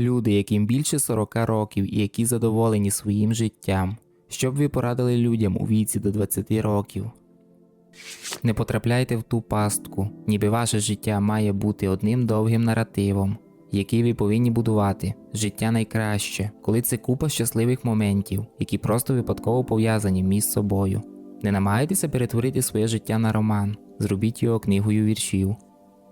Люди, яким більше 40 років і які задоволені своїм життям. Що б ви порадили людям у віці до 20 років? Не потрапляйте в ту пастку, ніби ваше життя має бути одним довгим наративом, який ви повинні будувати. Життя найкраще, коли це купа щасливих моментів, які просто випадково пов'язані між собою. Не намагайтеся перетворити своє життя на роман, зробіть його книгою віршів.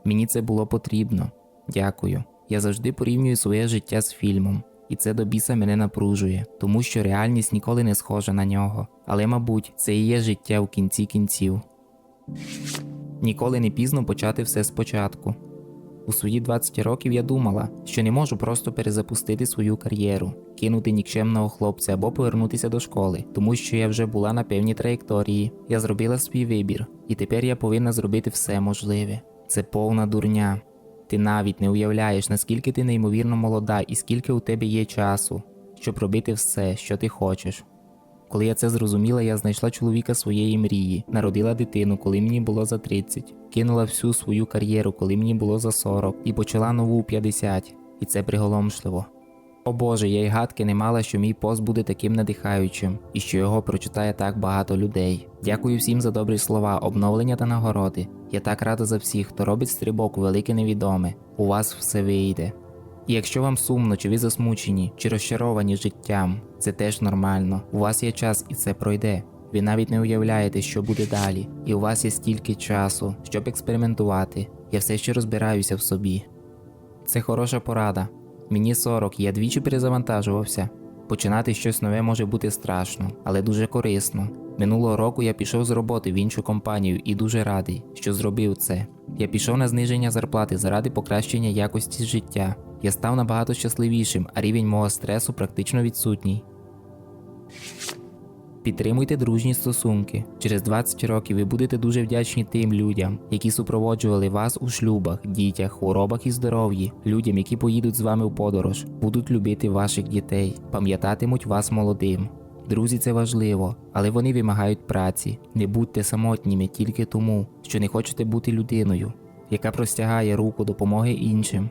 Мені це було потрібно. Дякую. Я завжди порівнюю своє життя з фільмом, і це до біса мене напружує, тому що реальність ніколи не схожа на нього. Але, мабуть, це і є життя в кінці кінців. Ніколи не пізно почати все спочатку. У свої 20 років я думала, що не можу просто перезапустити свою кар'єру, кинути нікчемного хлопця або повернутися до школи, тому що я вже була на певній траєкторії. Я зробила свій вибір, і тепер я повинна зробити все можливе. Це повна дурня. Ти навіть не уявляєш, наскільки ти неймовірно молода і скільки у тебе є часу, щоб робити все, що ти хочеш. Коли я це зрозуміла, я знайшла чоловіка своєї мрії, народила дитину, коли мені було за 30, кинула всю свою кар'єру, коли мені було за 40, і почала нову у 50. І це приголомшливо. О Боже, я й гадки не мала, що мій пост буде таким надихаючим і що його прочитає так багато людей. Дякую всім за добрі слова, обновлення та нагороди. Я так рада за всіх, хто робить стрибок у велике невідоме. У вас все вийде. І якщо вам сумно, чи ви засмучені, чи розчаровані життям, це теж нормально. У вас є час і це пройде. Ви навіть не уявляєте, що буде далі, і у вас є стільки часу, щоб експериментувати. Я все ще розбираюся в собі. Це хороша порада. Мені 40, я двічі перезавантажувався. Починати щось нове може бути страшно, але дуже корисно. Минулого року я пішов з роботи в іншу компанію і дуже радий, що зробив це. Я пішов на зниження зарплати заради покращення якості життя. Я став набагато щасливішим, а рівень мого стресу практично відсутній. Підтримуйте дружні стосунки. Через 20 років ви будете дуже вдячні тим людям, які супроводжували вас у шлюбах, дітях, хворобах і здоров'ї, людям, які поїдуть з вами в подорож, будуть любити ваших дітей, пам'ятатимуть вас молодим. Друзі, це важливо, але вони вимагають праці. Не будьте самотніми тільки тому, що не хочете бути людиною, яка простягає руку допомоги іншим.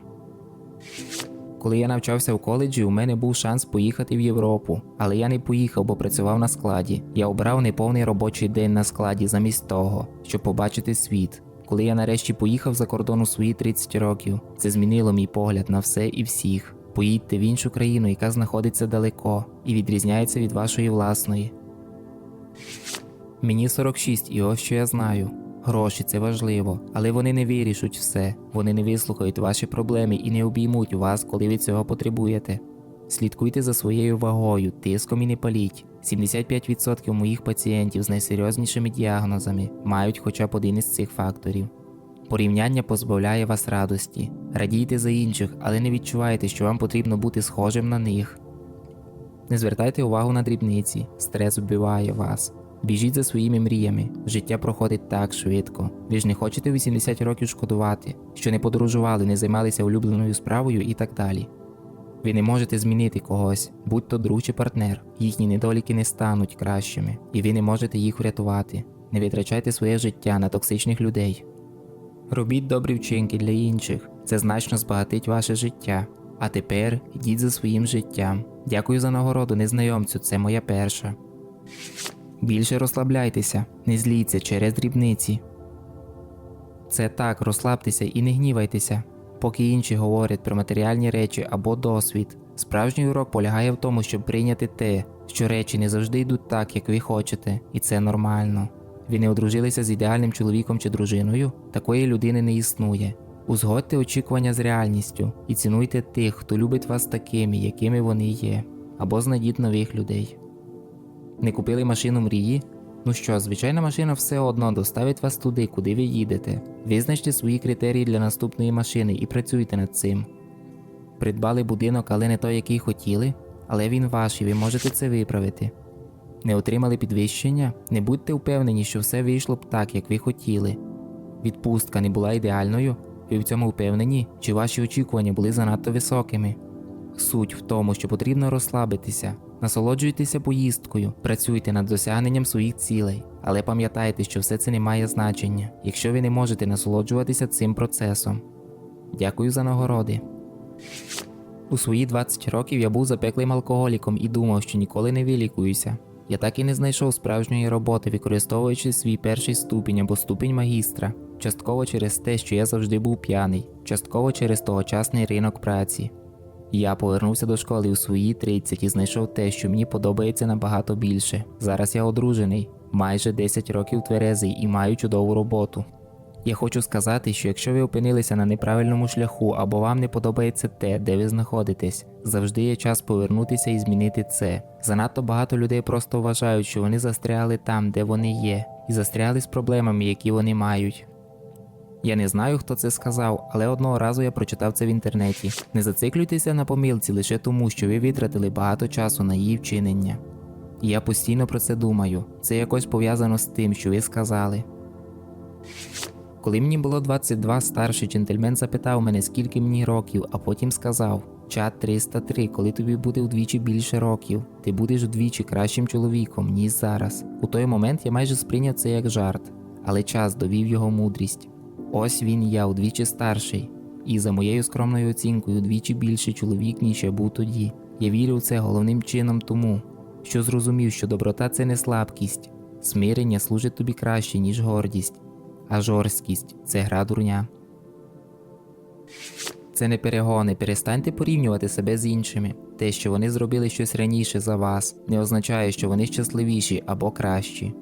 Коли я навчався в коледжі, у мене був шанс поїхати в Європу, але я не поїхав, бо працював на складі. Я обрав неповний робочий день на складі замість того, щоб побачити світ. Коли я нарешті поїхав за кордон у свої 30 років, це змінило мій погляд на все і всіх. Поїдьте в іншу країну, яка знаходиться далеко і відрізняється від вашої власної. Мені 46, і ось що я знаю. Гроші це важливо, але вони не вирішуть все, вони не вислухають ваші проблеми і не обіймуть вас, коли ви цього потребуєте. Слідкуйте за своєю вагою, тиском і не паліть. 75% моїх пацієнтів з найсерйознішими діагнозами мають хоча б один із цих факторів. Порівняння позбавляє вас радості. Радійте за інших, але не відчувайте, що вам потрібно бути схожим на них. Не звертайте увагу на дрібниці, стрес вбиває вас. Біжіть за своїми мріями, життя проходить так швидко. Ви ж не хочете 80 років шкодувати, що не подорожували, не займалися улюбленою справою і так далі. Ви не можете змінити когось, будь то друг чи партнер, їхні недоліки не стануть кращими, і ви не можете їх врятувати. Не витрачайте своє життя на токсичних людей. Робіть добрі вчинки для інших, це значно збагатить ваше життя. А тепер йдіть за своїм життям. Дякую за нагороду, незнайомцю, це моя перша. Більше розслабляйтеся, не зліться через дрібниці. Це так, розслабтеся і не гнівайтеся, поки інші говорять про матеріальні речі або досвід. Справжній урок полягає в тому, щоб прийняти те, що речі не завжди йдуть так, як ви хочете, і це нормально. Ви не одружилися з ідеальним чоловіком чи дружиною, такої людини не існує. Узгодьте очікування з реальністю і цінуйте тих, хто любить вас такими, якими вони є, або знайдіть нових людей. Не купили машину мрії? Ну що, звичайна машина все одно доставить вас туди, куди ви їдете. Визначте свої критерії для наступної машини і працюйте над цим. Придбали будинок, але не той, який хотіли, але він ваш і ви можете це виправити. Не отримали підвищення? Не будьте впевнені, що все вийшло б так, як ви хотіли. Відпустка не була ідеальною, ви в цьому впевнені, чи ваші очікування були занадто високими. Суть в тому, що потрібно розслабитися, насолоджуйтеся поїздкою, працюйте над досягненням своїх цілей, але пам'ятайте, що все це не має значення, якщо ви не можете насолоджуватися цим процесом. Дякую за нагороди. У свої 20 років я був запеклим алкоголіком і думав, що ніколи не вилікуюся. Я так і не знайшов справжньої роботи, використовуючи свій перший ступінь або ступінь магістра, частково через те, що я завжди був п'яний, частково через тогочасний ринок праці. Я повернувся до школи у свої 30 і знайшов те, що мені подобається набагато більше. Зараз я одружений, майже 10 років тверезий і маю чудову роботу. Я хочу сказати, що якщо ви опинилися на неправильному шляху або вам не подобається те, де ви знаходитесь, завжди є час повернутися і змінити це. Занадто багато людей просто вважають, що вони застряли там, де вони є, і застряли з проблемами, які вони мають. Я не знаю, хто це сказав, але одного разу я прочитав це в інтернеті. Не зациклюйтеся на помилці лише тому, що ви витратили багато часу на її вчинення. І я постійно про це думаю. Це якось пов'язано з тим, що ви сказали. Коли мені було 22, старший джентльмен запитав мене, скільки мені років, а потім сказав: Чат 303, коли тобі буде вдвічі більше років, ти будеш вдвічі кращим чоловіком, ніж зараз. У той момент я майже сприйняв це як жарт, але час довів його мудрість. Ось він я, удвічі старший, і за моєю скромною оцінкою, удвічі більший чоловік, ніж я був тоді. Я вірю в це головним чином тому, що зрозумів, що доброта це не слабкість, смирення служить тобі краще, ніж гордість, а жорсткість це гра дурня. Це не перегони, перестаньте порівнювати себе з іншими. Те, що вони зробили щось раніше за вас, не означає, що вони щасливіші або кращі.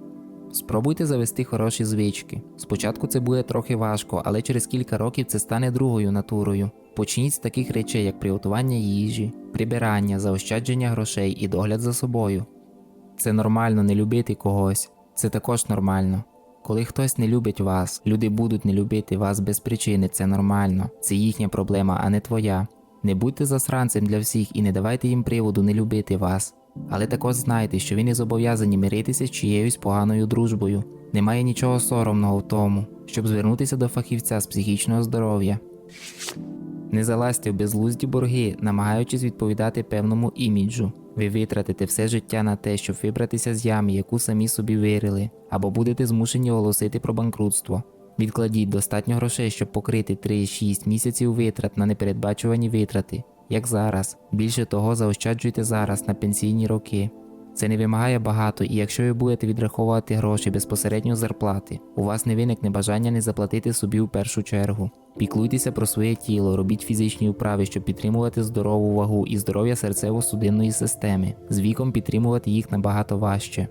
Спробуйте завести хороші звички. Спочатку це буде трохи важко, але через кілька років це стане другою натурою. Почніть з таких речей, як приготування їжі, прибирання, заощадження грошей і догляд за собою. Це нормально не любити когось, це також нормально. Коли хтось не любить вас, люди будуть не любити вас без причини, це нормально. Це їхня проблема, а не твоя. Не будьте засранцем для всіх і не давайте їм приводу не любити вас. Але також знайте, що ви не зобов'язані миритися з чиєюсь поганою дружбою. Немає нічого соромного в тому, щоб звернутися до фахівця з психічного здоров'я. Не залазьте в безглузді борги, намагаючись відповідати певному іміджу. Ви витратите все життя на те, щоб вибратися з ями, яку самі собі вирили, або будете змушені оголосити про банкрутство. Відкладіть достатньо грошей, щоб покрити 3-6 місяців витрат на непередбачувані витрати, як зараз. Більше того, заощаджуйте зараз на пенсійні роки. Це не вимагає багато, і якщо ви будете відраховувати гроші безпосередньо з зарплати, у вас не виникне бажання не заплатити собі в першу чергу. Піклуйтеся про своє тіло, робіть фізичні вправи, щоб підтримувати здорову вагу і здоров'я серцево-судинної системи. З віком підтримувати їх набагато важче.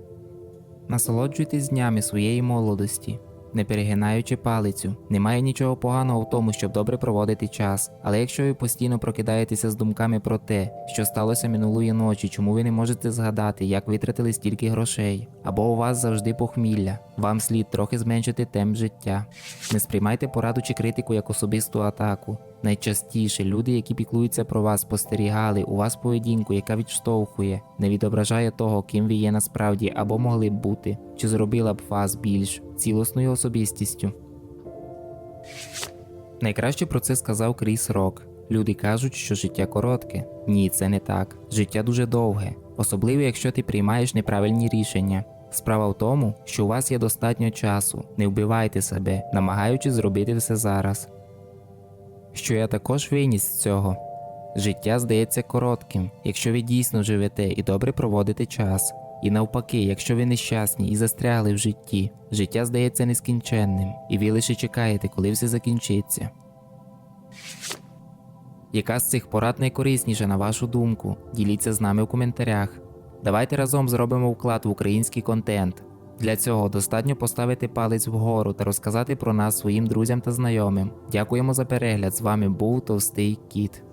Насолоджуйтесь днями своєї молодості, не перегинаючи палицю. Немає нічого поганого в тому, щоб добре проводити час. Але якщо ви постійно прокидаєтеся з думками про те, що сталося минулої ночі, чому ви не можете згадати, як витратили стільки грошей, або у вас завжди похмілля, вам слід трохи зменшити темп життя. Не сприймайте пораду чи критику як особисту атаку. Найчастіше люди, які піклуються про вас, спостерігали у вас поведінку, яка відштовхує, не відображає того, ким ви є насправді або могли б бути, чи зробила б вас більш цілосною особистістю. Найкраще про це сказав Кріс Рок. Люди кажуть, що життя коротке. Ні, це не так. Життя дуже довге, особливо якщо ти приймаєш неправильні рішення. Справа в тому, що у вас є достатньо часу. Не вбивайте себе, намагаючись зробити все зараз. Що я також виніс з цього. Життя здається коротким, якщо ви дійсно живете і добре проводите час. І навпаки, якщо ви нещасні і застрягли в житті, життя здається нескінченним, і ви лише чекаєте, коли все закінчиться. Яка з цих порад найкорисніша на вашу думку? Діліться з нами в коментарях. Давайте разом зробимо вклад в український контент. Для цього достатньо поставити палець вгору та розказати про нас своїм друзям та знайомим. Дякуємо за перегляд. З вами був Товстий Кіт.